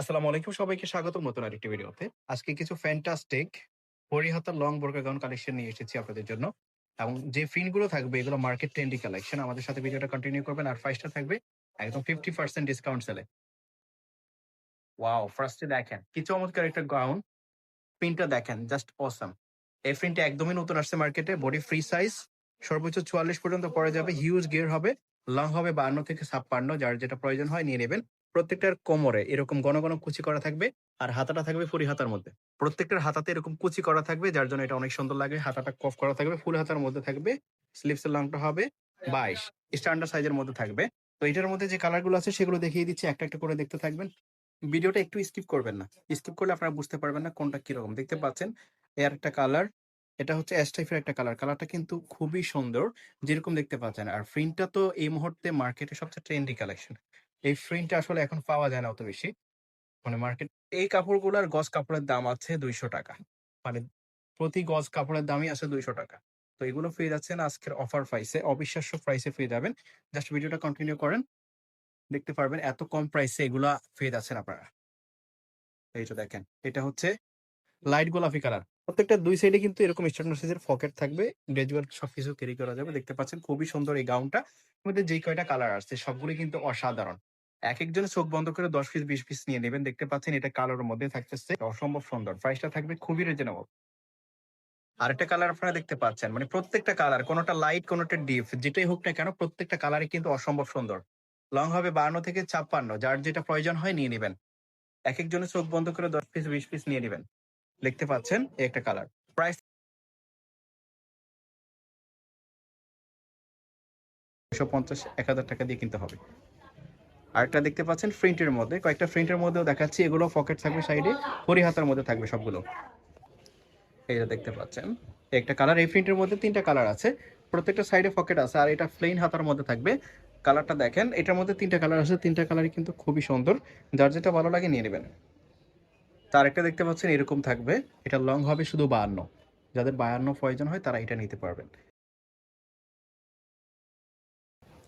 আসসালামু আলাইকুম সবাইকে, স্বাগতম নতুন আরেকটি ভিডিওতে। আজকে কিছু ফ্যান্টাস্টিক হরিহাতার লং বোরকা গাউন কালেকশন নিয়ে এসেছি আপনাদের জন্য। এবং যে গুলো থাকবে, এগুলো মার্কেট ট্রেন্ডি কালেকশন আমাদের সাথে ভিডিওটা কন্টিনিউ করবেন আর ফার্স্টটা থাকবে একদম ফিফটি পার্সেন্ট ডিসকাউন্ট সেলে ওয়াও ফার্স্টে দেখেন, কি চমৎকার একটা গাউন প্রিন্টটা দেখেন জাস্ট অসাম এই প্রিন্টটা একদমই নতুন আসছে মার্কেটে বডি ফ্রি সাইজ সর্বোচ্চ চুয়াল্লিশ পর্যন্ত পরে যাবে হিউজ গিয়ার হবে লং হবে বান্ন থেকে ছাপ্পান্ন, যার যেটা প্রয়োজন হয় নিয়ে নেবেন। প্রত্যেকটার কোমরে এরকম ঘন ঘন কুচি করা থাকবে আর হাতাটা থাকবে ফুরি হাতার মধ্যে। প্রত্যেকটার হাতাতে এরকম কুচি করা থাকবে, যার জন্য এটা অনেক সুন্দর লাগে। হাতাটা কফ করা থাকবে, ফুল হাতার মধ্যে থাকবে। স্লিপসের লংটা হবে বাইশ। স্ট্যান্ডার্ড সাইজের মধ্যে থাকবে। তো এটার মধ্যে যে কালারগুলো আছে সেগুলো দেখিয়ে দিচ্ছি, একটা একটা করে দেখতে থাকবেন। ভিডিওটা একটু স্কিপ করবেন না। স্কিপ করলে আপনারা বুঝতে পারবেন না কোনটা কীরকম। দেখতে পাচ্ছেন এর একটা কালার। এটা হচ্ছে অ্যাশ টাইপের একটা কালার। কালারটা কিন্তু খুবই সুন্দর। যেরকম দেখতে পাচ্ছেন, আর প্রিন্টটা তো এই মুহূর্তে মার্কেটে সবচেয়ে ট্রেন্ডি কালেকশন। এই প্রিন্টটা আসলে এখন পাওয়া যায় না অত বেশি। মানে মার্কেট এই কাপড়গুলোর গজ কাপড়ের দাম আছে দুইশো টাকা। মানে প্রতি গজ কাপড়ের দামই আছে দুইশো টাকা। তো এগুলো পেয়ে যাচ্ছেন আজকের অফার প্রাইসে। অবিশ্বাস্য প্রাইসে পেয়ে যাবেন। জাস্ট ভিডিওটা কন্টিনিউ করেন। দেখতে পারবেন এত কম প্রাইসে এগুলা পেয়ে যাচ্ছেন আপনারা। এই তো দেখেন, এটা হচ্ছে লাইট গোলাপি কালার। প্রত্যেকটা দুই সাইডে কিন্তু এরকম স্ট্যান্ডার্ড সাইজের পকেট থাকবে। গ্রেজুয়াল সবকিছু ক্যারি করা যাবে। দেখতে পাচ্ছেন খুবই সুন্দর এই গাউনটা মধ্যে যেই কয়টা কালার আসছে সবগুলো কিন্তু অসাধারণ। এক একজনের চোখ বন্ধ করে দশ পিস বিশ পিস নিয়ে নেবেন। দেখতে পাচ্ছেন এটা কালোর মধ্যে থাকতেছে। অসম্ভব সুন্দর। প্রাইসটা থাকবে খুবই রিজনেবল আরেকটা কালার আপনারা দেখতে পাচ্ছেন। মানে প্রত্যেকটা কালার কোনোটা লাইট কোনোটা ডিপ যেটাই হোক না কেন, প্রত্যেকটা কালারই কিন্তু অসম্ভব সুন্দর। লং হবে বান্ন থেকে ছাপ্পান্ন। যার যেটা প্রয়োজন হয় নিয়ে নেবেন। এক একজনের চোখ বন্ধ করে দশ পিস বিশ পিস নিয়ে নেবেন। দেখতে পাচ্ছেন একটা কালার প্রাইস পঞ্চাশ, এক হাজার টাকা দিয়ে কিনতে হবে। আরেকটা দেখতে পাচ্ছেন প্রিন্টের মধ্যে। কয়েকটা প্রিন্টের মধ্যেও দেখাচ্ছি, এগুলো পকেট থাকবে সাইডে পরি হাতার মধ্যে থাকবে সবগুলো। এইটা দেখতে পাচ্ছেন, একটা কালার, এই প্রিন্টের মধ্যে তিনটা কালার আছে। প্রত্যেকটা সাইডে পকেট আছে, আর এটা প্লেন হাতার মধ্যে থাকবে। কালারটা দেখেন, এটার মধ্যে তিনটা কালার আছে, তিনটা কালারই কিন্তু খুবই সুন্দর। যার যেটা ভালো লাগে নিয়ে নেবেন। তার একটা দেখতে পাচ্ছেন, এরকম থাকবে। এটা লং হবে শুধু বায়ান্ন। যাদের বায়ান্ন প্রয়োজন হয়, তারা এটা নিতে পারবেন।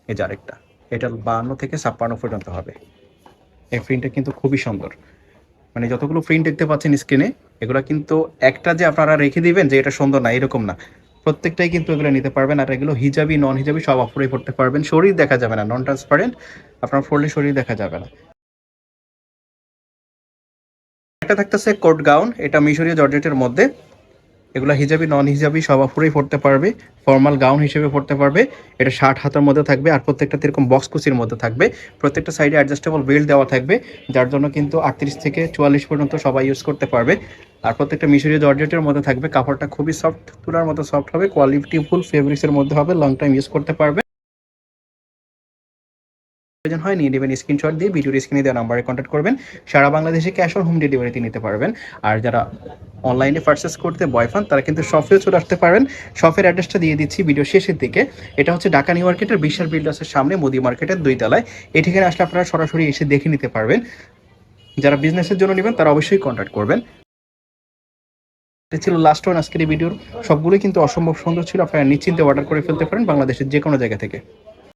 এই যে আরেকটা। এটা বায়ান্ন থেকে ছাপ্পান্ন পর্যন্ত হবে। এই প্রিন্টটা কিন্তু খুবই সুন্দর। মানে যতগুলো প্রিন্ট দেখতে পাচ্ছেন স্ক্রিনে এগুলো কিন্তু একটা যে আপনারা রেখে দিবেন যে এটা সুন্দর না, এরকম না। প্রত্যেকটাই কিন্তু এগুলো নিতে পারবেন আর এগুলো হিজাবি নন হিজাবি সব অফারেই পড়তে পারবেন। শরীর দেখা যাবে না নন ট্রান্সপারেন্ট আপনার পড়লে শরীর দেখা যাবে না। একটা থাকতেছে কোট গাউন এটা মিশরীয় জর্জেটের মধ্যে। এগুলো হিজাবি নন হিজাবি সব অফারেই পড়তে পারবে। ফর্মাল গাউন হিসেবে পড়তে পারবে। এটা ষাট হাতের মধ্যে থাকবে আর প্রত্যেকটা এরকম বক্স কুচির মধ্যে থাকবে। প্রত্যেকটা সাইডে অ্যাডজাস্টেবল বেল্ট দেওয়া থাকবে, যার জন্য কিন্তু আটত্রিশ থেকে চুয়াল্লিশ পর্যন্ত সবাই ইউজ করতে পারবে। আর প্রত্যেকটা মিশরীয় জর্জেটের মধ্যে থাকবে। কাপড়টা খুবই সফট তুলার মতো সফট হবে কোয়ালিটি ফুল ফেব্রিক্সের মধ্যে হবে লং টাইম ইউজ করতে পারবে। প্রয়োজন হয়, নিয়ে নেবেন স্ক্রিনশট দিয়ে ভিডিওর স্ক্রিনে দেওয়া নাম্বারে কন্ট্যাক্ট করবেন। সারা বাংলাদেশে ক্যাশ অন হোম ডেলিভারিতে নিতে পারবেন। আর যারা অনলাইনে পারচেস করতে ভয় পান তারা কিন্তু শপেও চলে আসতে পারবেন। শপের অ্যাড্রেসটা দিয়ে দিচ্ছি ভিডিও শেষের দিকে। এটা হচ্ছে ঢাকা নিউ মার্কেটের বিশাল বিল্ডার্সের সামনে মোদি মার্কেটের দুই তলায় এই আসলে আপনারা সরাসরি এসে দেখে নিতে পারবেন। যারা বিজনেসের জন্য নেবেন, তারা অবশ্যই কন্ট্যাক্ট করবেন। এটা ছিল লাস্ট ওয়ান আজকের এই ভিডিওর সবগুলোই কিন্তু অসম্ভব সুন্দর ছিল। আপনারা নিশ্চিন্তে অর্ডার করে ফেলতে পারেন বাংলাদেশের যে কোনো জায়গা থেকে।